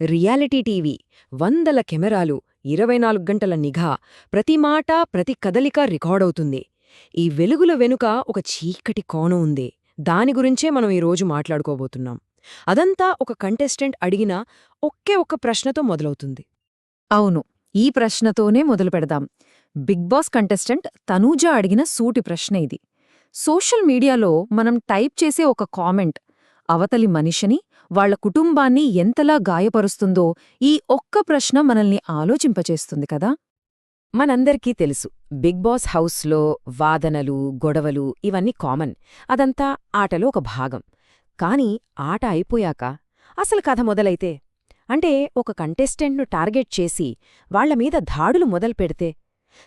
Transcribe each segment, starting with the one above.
Reality TV వందల కెమెరాలు ఇరవై నాలుగు గంటల నిఘా ప్రతి మాట ప్రతి కదలిక రికార్డవుతుంది. ఈ వెలుగుల వెనుక ఒక చీకటి కోణం ఉంది. దాని గురించే మనం ఈరోజు మాట్లాడుకోబోతున్నాం. అదంతా ఒక కంటెస్టెంట్ అడిగిన ఒకే ఒక్క ప్రశ్నతో మొదలవుతుంది. అవును ఈ ప్రశ్నతోనే మొదలు పెడదాం. బిగ్ బాస్ కంటెస్టెంట్ తనూజ అడిగిన సూటి ప్రశ్న ఇది. సోషల్ మీడియాలో మనం టైప్ చేసే ఒక కామెంట్ అవతలి మనిషిని వాళ్ళ కుటుంబాన్ని ఎంతలా గాయపరుస్తుందో ఈ ఒక్క ప్రశ్న మనల్ని ఆలోచింపచేస్తుంది కదా? మనందరికీ తెలుసు బిగ్ బాస్ హౌస్లో వాదనలు గొడవలు ఇవన్నీ కామన్. అదంతా ఆటలో ఒక భాగం. కాని ఆట అయిపోయాక అసలు కథ మొదలైతే? అంటే ఒక కంటెస్టెంట్ను టార్గెట్ చేసి వాళ్ళమీద దాడులు మొదలుపెడితే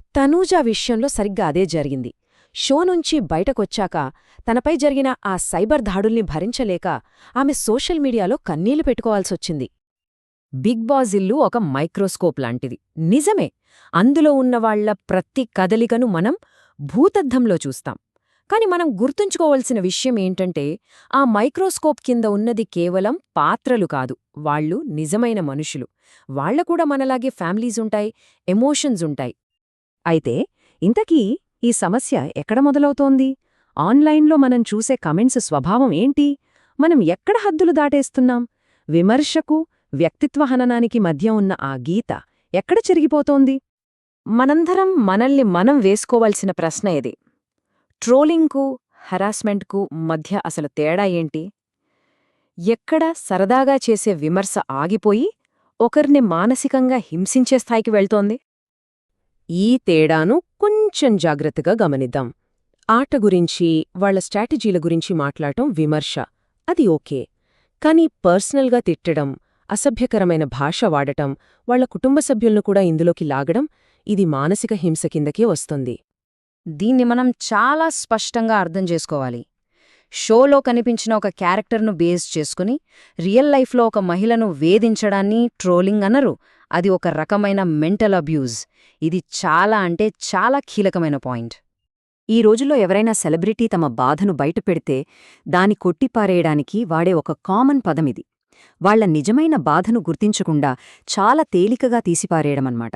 తనూజా విషయంలో సరిగ్గా అదే జరిగింది. షో నుంచి బయటకొచ్చాక తనపై జరిగిన ఆ సైబర్ దాడుల్ని భరించలేక ఆమె సోషల్ మీడియాలో కన్నీళ్ళు పెట్టుకోవాల్సొచ్చింది. బిగ్ బాస్ ఇల్లు ఒక మైక్రోస్కోప్ లాంటిది. నిజమే అందులో ఉన్నవాళ్ళ ప్రతి కదలికను మనం భూతద్దంలో చూస్తాం. కాని మనం గుర్తుంచుకోవలసిన విషయం ఏంటంటే ఆ మైక్రోస్కోప్ కింద ఉన్నది కేవలం పాత్రలు కాదు వాళ్ళు నిజమైన మనుషులు. వాళ్ళకూడా మనలాగే ఫ్యామిలీజుంటాయి ఎమోషన్స్ ఉంటాయి. అయితే ఇంతకీ ఈ సమస్య ఎక్కడ మొదలవుతోంది? ఆన్లైన్లో మనం చూసే కమెంట్స్ స్వభావం ఏంటి? మనం ఎక్కడ హద్దులు దాటేస్తున్నాం? విమర్శకు వ్యక్తిత్వ హననానికి మధ్య ఉన్న ఆ గీత ఎక్కడ చెరిగిపోతోంది? మనందరం మనల్ని మనం వేసుకోవాల్సిన ప్రశ్న ఇది. ట్రోలింగ్కు హరాస్మెంట్కు మధ్య అసలు తేడా ఏంటి? ఎక్కడ సరదాగా చేసే విమర్శ ఆగిపోయి ఒకరిని మానసికంగా హింసించే స్థాయికి వెళ్తోంది? ఈ తేడాను కొంచెం జాగ్రత్తగా గమనిద్దాం. ఆట గురించి వాళ్ళ స్ట్రాటజీల గురించి మాట్లాడటం విమర్శ. అది ఓకే. కానీ పర్సనల్గా తిట్టడం అసభ్యకరమైన భాష వాడటం వాళ్ళ కుటుంబ సభ్యులను కూడా ఇందులోకి లాగడం ఇది మానసిక హింస కిందకే వస్తుంది. దీన్ని మనం చాలా స్పష్టంగా అర్థం చేసుకోవాలి. షోలో కనిపించిన ఒక క్యారెక్టర్ను బేస్ చేసుకుని రియల్ లైఫ్లో ఒక మహిళను వేధించడాన్ని ట్రోలింగ్ అనరు. అది ఒక రకమైన మెంటల్ అబ్యూజ్. ఇది చాలా అంటే చాలా కీలకమైన పాయింట్. ఈ రోజుల్లో ఎవరైనా సెలబ్రిటీ తమ బాధను బయటపెడితే దాని కొట్టిపారేయడానికి వాడే ఒక కామన్ పదమిది. వాళ్ళ నిజమైన బాధను గుర్తించకుండా చాలా తేలికగా తీసిపారేయడమన్నమాట.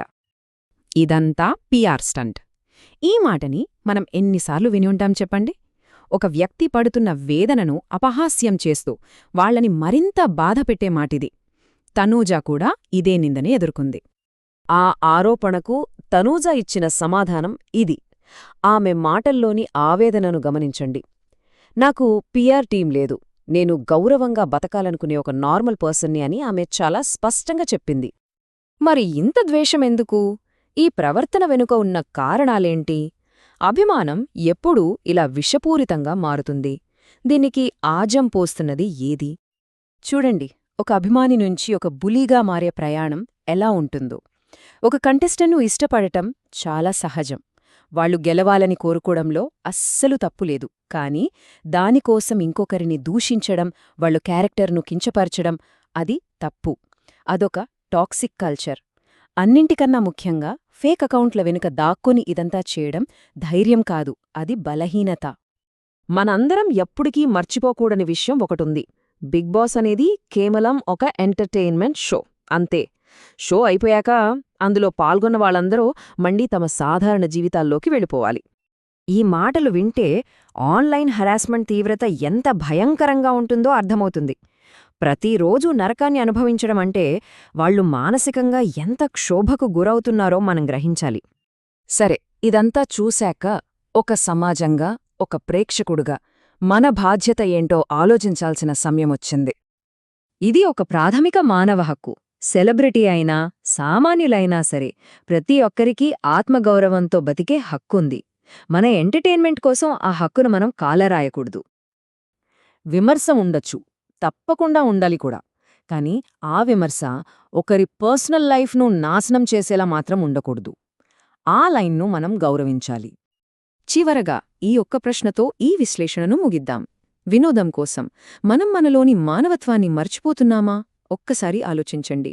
ఇదంతా పిఆర్ స్టంట్. ఈ మాటని మనం ఎన్నిసార్లు విని ఉంటాం చెప్పండి? ఒక వ్యక్తి పడుతున్న వేదనను అపహాస్యం చేస్తూ వాళ్ళని మరింత బాధపెట్టే మాటిది. తనూజ కూడా ఇదే నిందని ఎదుర్కొంది. ఆ ఆరోపణకు తనూజా ఇచ్చిన సమాధానం ఇది. ఆమె మాటల్లోని ఆవేదనను గమనించండి. నాకు పిఆర్ టీం లేదు. నేను గౌరవంగా బతకాలనుకునే ఒక నార్మల్ పర్సన్ని అని ఆమె చాలా స్పష్టంగా చెప్పింది. మరి ఇంత ద్వేషమెందుకు? ఈ ప్రవర్తన వెనుక ఉన్న కారణాలేంటి? అభిమానం ఎప్పుడూ ఇలా విషపూరితంగా మారుతుంది. దీనికి ఆజం పోస్తున్నది ఏది? చూడండి ఒక అభిమాని నుంచి ఒక బులీగా మారే ప్రయాణం ఎలా ఉంటుందో. ఒక కంటెస్టెంట్ను ఇష్టపడటం చాలా సహజం. వాళ్ళు గెలవాలని కోరుకోవడంలో అస్సలు తప్పులేదు కాని దానికోసం ఇంకొకరిని దూషించడం వాళ్ళు క్యారెక్టర్ను కించపరచడం అది తప్పు. అదొక టాక్సిక్ కల్చర్. అన్నింటికన్నా ముఖ్యంగా ఫేక్ అకౌంట్ల వెనుక దాక్కుని ఇదంతా చేయడం ధైర్యం కాదు అది బలహీనత. మనందరం ఎప్పటికీ మర్చిపోకూడని విషయం ఒకటుంది. బిగ్ బాస్ అనేది కేవలం ఒక ఎంటర్టైన్మెంట్ షో అంతే. షో అయిపోయాక అందులో పాల్గొన్న వాళ్ళందరూ మండి తమ సాధారణ జీవితాల్లోకి వెళ్ళిపోవాలి. ఈ మాటలు వింటే ఆన్లైన్ హరాస్మెంట్ తీవ్రత ఎంత భయంకరంగా ఉంటుందో అర్థమవుతుంది. ప్రతిరోజూ నరకాన్ని అనుభవించడం అంటే వాళ్ళు మానసికంగా ఎంత క్షోభకు గురవుతున్నారో మనం గ్రహించాలి. సరే ఇదంతా చూశాక ఒక సమాజంగా ఒక ప్రేక్షకుడుగా మన బాధ్యత ఏంటో ఆలోచించాల్సిన సమయమొచ్చింది ఇది ఒక ప్రాథమిక మానవ హక్కు. సెలబ్రిటీ అయినా సామాన్యులైనా సరే ప్రతి ఒక్కరికీ ఆత్మగౌరవంతో బతికే హక్కుంది. మన ఎంటర్టైన్మెంట్ కోసం ఆ హక్కును మనం కాలరాయకూడదు. విమర్శ ఉండొచ్చు. తప్పకుండా ఉండాలి కూడా. కాని ఆ విమర్శ ఒకరి పర్సనల్ లైఫ్ను నాశనం చేసేలా మాత్రం ఉండకూడదు. ఆ లైన్ను మనం గౌరవించాలి. చివరగా ఈ ఒక్క ప్రశ్నతో ఈ విశ్లేషణను ముగిద్దాం. వినోదం కోసం మనం మనలోని మానవత్వాన్ని మర్చిపోతున్నామా? ఒక్కసారి ఆలోచించండి.